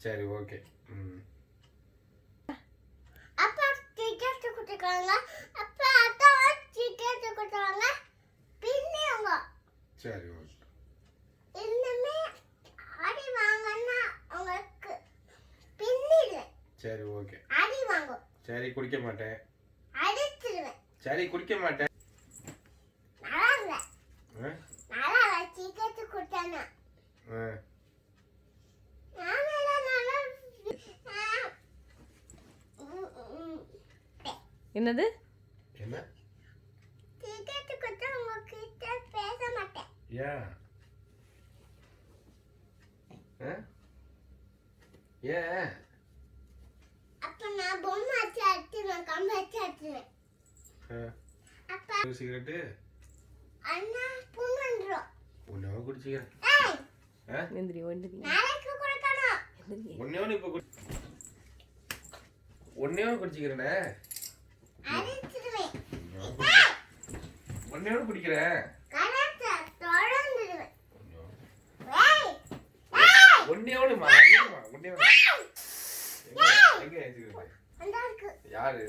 சரி ஓகே ம். அப்பா சிகரெட் குடிக்கிறாங்க அப்பா அத்தா சிகரெட் குடிக்கிறாங்க பின்னவங்க சரி ஓகே இன்னுமே அடி வாங்கன்னா உங்களுக்கு பின்னிடு சரி ஓகே அடி வாங்கும். சரி குடிக்க மாட்டேன். அடிச்சிருவேன். சரி குடிக்க மாட்டேன். என்னது? ஏன்? அப்ப நான் பொம்மை வச்சு அடிச்சிருவேன் கம்பு வச்சு அடிச்சிருவேன். ஆ. அப்பா. சிகரெட்டு? அண்ணா புண்ணு வந்துடும் ஒன்னே குடிச்சிக்கிறேன். ஏய்? எந்திரி எந்திரி நாளைக்கு கொடுக்கணும். எந்திரி. ஒன்னே ஒன்று இப்போ குடி ஒன்னே ஒன்று குடிச்சிக்கிறேனே? ஒன்னே ஒன்று ஒன்னே ஒன்று எங்க இருக்கு. யாரு?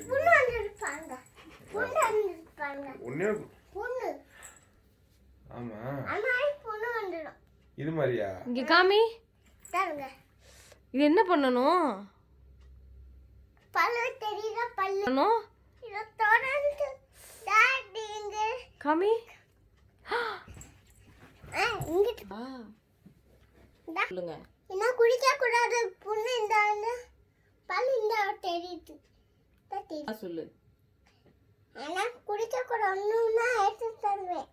புண்ணு ஆமா. இது மாதிரியா? இங்க காமி. தருங்க இது என்ன பண்ணணும்? பல்லு தெரியல பல்லு பண்ணணும் இதை தொடர்ந்து டாடிங்க காமி. சொல்லுங்க. என்ன குடிக்க கூடாது புண்ணு இந்த பல்லு இந்த தெரியுது. சொல்லு. ஆனா குடிக்க கூடாதுன்னா எடுத்து தருவேன்.